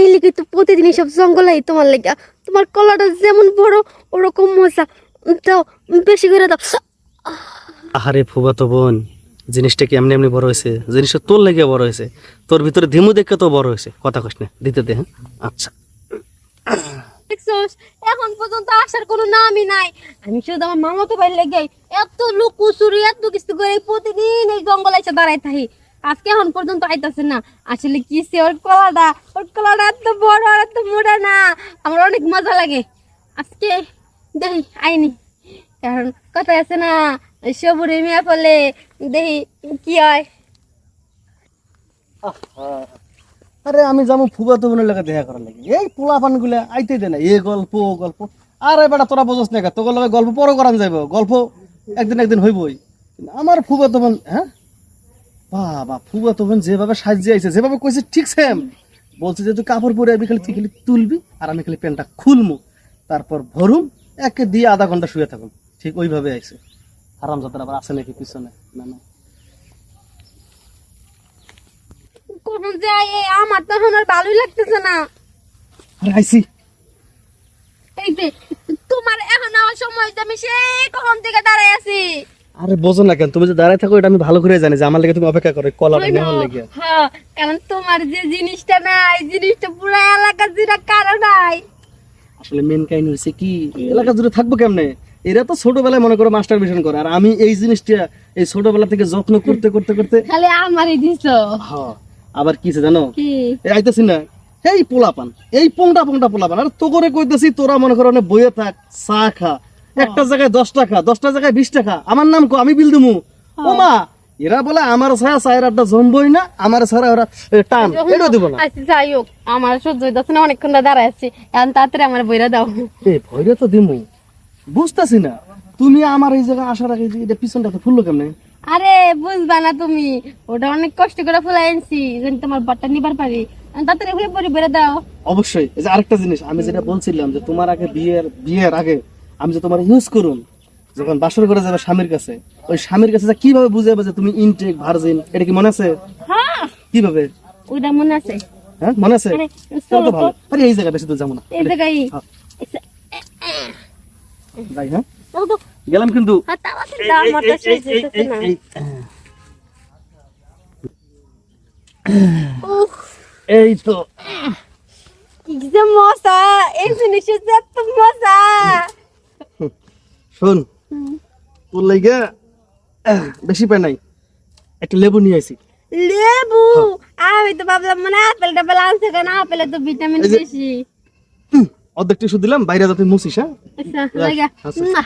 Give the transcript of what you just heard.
এই লেগে তো প্রতিদিন সব জঙ্গলাই তোমার লেগে। তোমার কলাটা যেমন বড় ওরকম মজা। দাও বেশি করে দাও। আহারে ফুবাতো বোন জিনিসটা কি এমনি এমনি বড় হয়েছে? জিনিসটা তোর লেগে বড় হয়েছে। তোর ভিতরে ধিমু দেখে তো বড় হয়েছে। কথা কস না দিতে দে হ্যাঁ? আচ্ছা। এখন পর্যন্ত আসার কোনো নামই নাই। আমি শুধু আমার মামা তো বাইরে লেগে এত লুকুচুরি এত কিছু করে প্রতিদিন এই জঙ্গল এসে দাঁড়াই থাকি। আজকে এখন পর্যন্ত আইতাছে না। আসলে কি সে ওর কলাটা? ওর কলাটা এত বড় আর এত মোটা না। আমার অনেক মজা লাগে। আজকে দেখি আইনি। কারণ কথায় আছে না সবুরে মেয়ে ফলে দেখি কি হয়? আরে আমি যাব ফুবাতো বোনের লাগে দেখা করার লাগে। এই পোলা পানগুলা আইতে দে না। এ গল্প, ও গল্প। আরে বেটা, তোরা বোঝস না তোর লগে গল্প পরে করান যাইব। গল্প একদিন একদিন হইবই। আমার ফুবাতো বোন হ্যাঁ? বাবা ফুবাতো বোন যেভাবে সাজিয়ে আইছে যেভাবে কইছে ঠিক সেম বলছে যে তুই কাপড় পরে আবি খালি তুই খালি তুলবি আর আমি খালি প্যান্টটা খুলমু। তারপর ভরুম একে দিয়ে আধা ঘণ্টা শুয়ে থাকুম ঠিক ওইভাবে আইছে। আবার আছে নাকি পিছনে? না না। কোন যায় আমার তো এখন আর ভালোই লাগতেছে না। আরে আইছি। এই যে তোমার এখন আমার সময় আমি সেই কখন থেকে দাঁড়াই আছি। আরে বোঝো না কেন তুমি যে দাঁড়ায় থাকো এটা আমি ভালো করে জানি যে আমার লেগে তুমি অপেক্ষা করো লেগে। হ্যাঁ কারণ তোমার যে জিনিসটা নাই জিনিসটা পুরো এলাকা জুড়ে কারও নাই। আসলে মেন কাহিনী হচ্ছে কি এলাকা জুড়ে থাকব কেমনে? এরা তো ছোটবেলায় মনে করো মাস্টার মিশন করে আর আমি এই জিনিসটা এই ছোটবেলা থেকে যত্ন করতে করতে করতে খালি আমারই দিছ। হ্যাঁ, আবার কিছে জানো? কি? এই আইতেছি না এই পোলাপান এই পোংটা পোংটা পোলাপান আর তো করে কইতেছি তোরা মনে করো অনেক বইয়ে থাক চা খা একটা জায়গায় দশ টাকা দশটা জায়গায় বিশ টাকা। আমার নাম কো আমি বিল দিমু। ও মা এরা বলে আমার ছায়া চায়ের আড্ডা জমবই না আমার ছাড়া ওরা টান। এটা দিব না। আচ্ছা যাই হোক আমার সহ্য হইতেছে না অনেকক্ষণ দাঁড়াই আছি। এখন তাড়াতাড়ি আমার বইরা দাও। এ ভয়রে তো দিমু। বুঝতাছি না তুমি আমার এই জায়গায় আসার আগে যে এটা পিছনটা তো ফুললো কেমনে? আরে বুঝবা না তুমি ওটা অনেক কষ্ট করে ফুলাই আনছি যেন তোমার বাটটা নিবার পারি। তাড়াতাড়ি হয়ে পড়ি বেড়ে দাও। অবশ্যই এই যে আরেকটা জিনিস আমি যেটা বলছিলাম যে তোমার আগে বিয়ের বিয়ের আগে আমি যে তোমার ইউজ করুন যখন বাসর করে যাবে স্বামীর কাছে ওই স্বামীর কাছে যা কীভাবে বুঝাবে যে তুমি ইনটেক ভার্জিন এটা কি মনে আছে? হ্যাঁ। কীভাবে? ওইটা মনে আছে। হ্যাঁ মনে আছে? তো চলো ভালো। আরে এই জায়গা বেশি দূর যাব না। এই জায়গায়। হ্যাঁ। যাই হ্যাঁ। গেলাম কিন্তু। তো না। এই- তো। কি যে মজা। এই জিনিসের যে এত মজা। শোন তোর লাইগা বেশি পায় নাই। একটা লেবু নিয়ে আসি লেবু? আমি তো ভাবলাম মানে আপেল টাপেল আনছে কেন? আপেলে তো ভিটামিন বেশি। হুম, অর্ধেক টিস্যু দিলাম বাইরে যাতে মুছিস হ্যাঁ? আচ্ছা